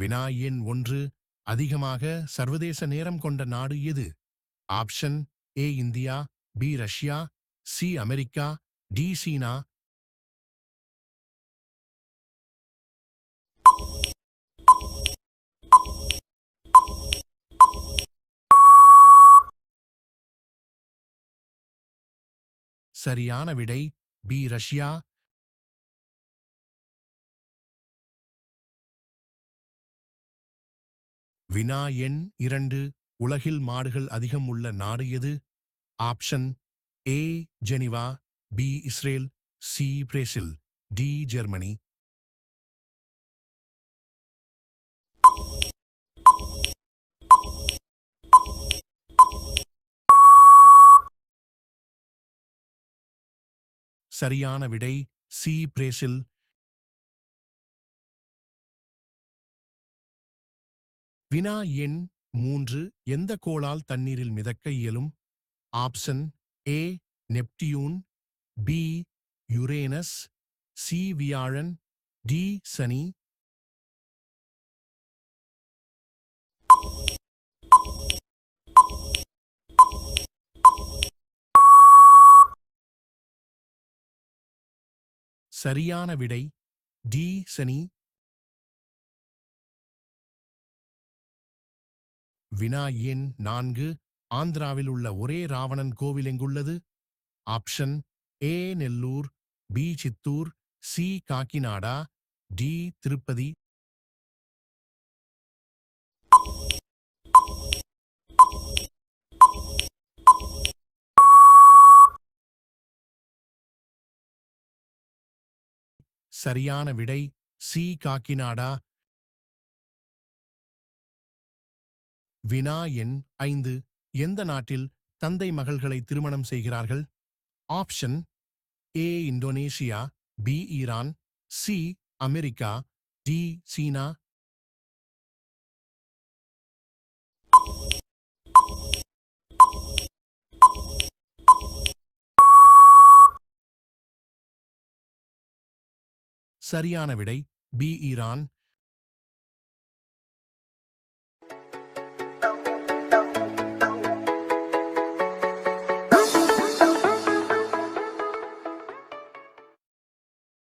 வினா எண் ஒன்று அதிகமாக சர்வதேச நேரம் கொண்ட நாடு எது? Option A India B Russia C America D China. சரியான விடை பி ரஷ்யா வினா எண் இரண்டு உலகில் மாடுகள் அதிகம் உள்ள நாடு எது? Option A Geneva B Israel C Brazil D Germany. சரியான விடை சி பிரேசில் வினா எண் மூன்று எந்த கோளால் தண்ணீரில் மிதக்க இயலும்? Option A Neptune B Uranus C வியாழன் டி சனி. சரியான விடை டி சனி. வினா எண் நான்கு ஆந்திராவில் உள்ள ஒரே ராவணன் கோவில் எங்குள்ளது? Option A Nellore B Chittoor C Kakinada D Tirupati. சரியான விடை சி காக்கிநாடா வினா எண் ஐந்து. எந்த நாட்டில் தந்தை மகள்களை திருமணம் செய்கிறார்கள்? Option A Indonesia B Iran C America D China. சரியான விடை பி ஈரான்